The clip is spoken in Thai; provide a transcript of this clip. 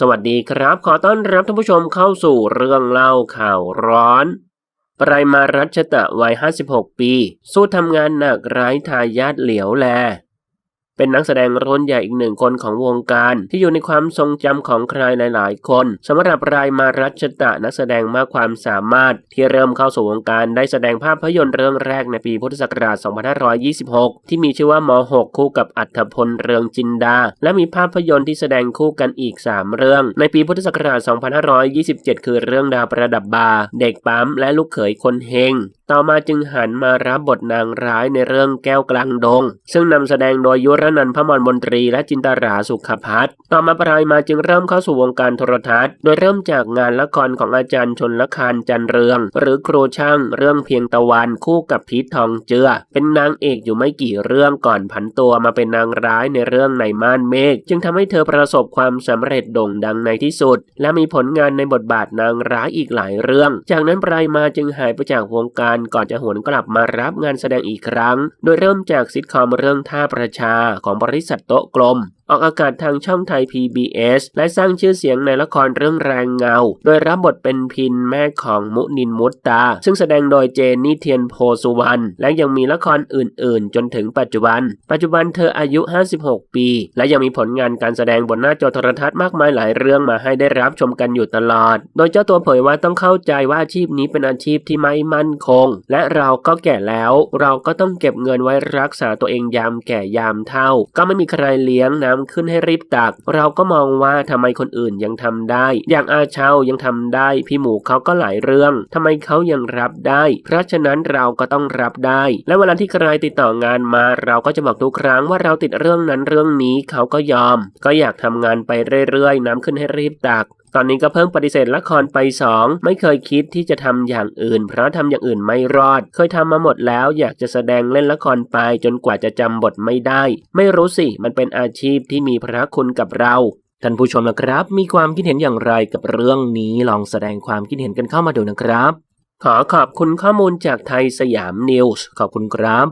สวัสดีครับ ขอต้อนรับท่านผู้ชมเข้าสู่เรื่องเล่าข่าวร้อน ปรายมารัชตะวัย 56 ปี สู้ทำงานหนักไร้ทายาทเหลียวแล เป็นนักแสดงรุ่นใหญ่อีกหนึ่งคนของวงการ ที่อยู่ในความทรงจำของใครหลาย ๆ คนสำหรับรายมารัชตะนักแสดงมากความสามารถ ที่เริ่มเข้าสู่วงการได้แสดงภาพยนตร์เรื่องแรกในปีพุทธศักราช 2526 ที่มีชื่อว่าม 6 คู่กับอัธพลเรืองจินดา และมีภาพยนตร์ที่แสดงคู่กันอีก 3 เรื่อง ในปีพุทธศักราช 2527 คือเรื่องดาวประดับบาเด็กปั๊มและลูกเขยคนเฮงต่อมาจึงหันมารับบทนางร้ายในเรื่องแก้วกลางดง ซึ่งนำแสดงโดยยุรนันพมรมนตรีและจินตราสุขพัฒน์ต่อมาปรายมาจึงเริ่มเข้าสู่วงการโทรทัศน์ โดยเริ่มจากงานละครของอาจารย์ชนละคารจันเรือง หรือครูช่างเรื่องเพียงตะวันคู่กับพีททองเจือ เป็นนางเอกอยู่ไม่กี่เรื่องก่อนผันตัวมาเป็นนางร้ายในเรื่องในม่านเมฆจึงทำให้เธอประสบความสำเร็จโด่งดังในที่สุด และมีผลงานในบทบาทนางร้ายอีกหลายเรื่อง จากนั้นปรายมาจึงหายไปจากวงการก่อนจะหวนกลับมารับงานแสดงอีกครั้ง โดยเริ่มจากซิทคอมเรื่องท่าประชาของบริษัทโต๊ะกลมออกอากาศทางช่องไทย PBS และสร้างชื่อเสียงในละครเรื่องแรงเงา โดยรับบทเป็นพินแม่ของมุนินมุตตา ซึ่งแสดงโดยเจนนี่เทียนโพสุวรรณและยังมีละครอื่น ๆ จนถึงปัจจุบัน ปัจจุบันเธออายุ 56 ปี และยังมีผลงานการแสดงบนหน้าจอโทรทัศน์มากมายหลายเรื่องมาให้ได้รับชมกันอยู่ตลอด โดยเจ้าตัวเผยว่าต้องเข้าใจว่าอาชีพนี้เป็นอาชีพที่ไม่มั่นคง และเราก็แก่แล้ว เราก็ต้องเก็บเงินไว้รักษาตัวเองยามแก่ยามเฒ่า ก็ไม่มีใครเลี้ยงน้ำขึ้นให้รีบตัก เราก็มองว่าทำไมคนอื่นยังทำได้ อย่างอาเชายังทำได้ พี่หมูเขาก็หลายเรื่องทำไมเขายังรับได้ เพราะฉะนั้นเราก็ต้องรับได้ และเวลาที่ใครติดต่องานมา เราก็จะบอกทุกครั้งว่าเราติดเรื่องนั้นเรื่องนี้เขาก็ยอม ก็อยากทำงานไปเรื่อยๆน้ำขึ้นให้รีบตัก ตอนนี้ก็เพิ่งปฏิเสธละครไปสองไม่เคยคิดที่จะทำอย่างอื่น เพราะทำอย่างอื่นไม่รอด เคยทำมาหมดแล้วอยากจะแสดงเล่นละครไปจนกว่าจะจำบทไม่ได้ ไม่รู้สิ มันเป็นอาชีพที่มีพระคุณกับเราท่านผู้ชมนะครับ มีความคิดเห็นอย่างไรกับเรื่องนี้ลองแสดงความคิดเห็นกันเข้ามาดูนะครับ ขอขอบคุณข้อมูลจากไทยสยามนิวส์ขอบคุณครับ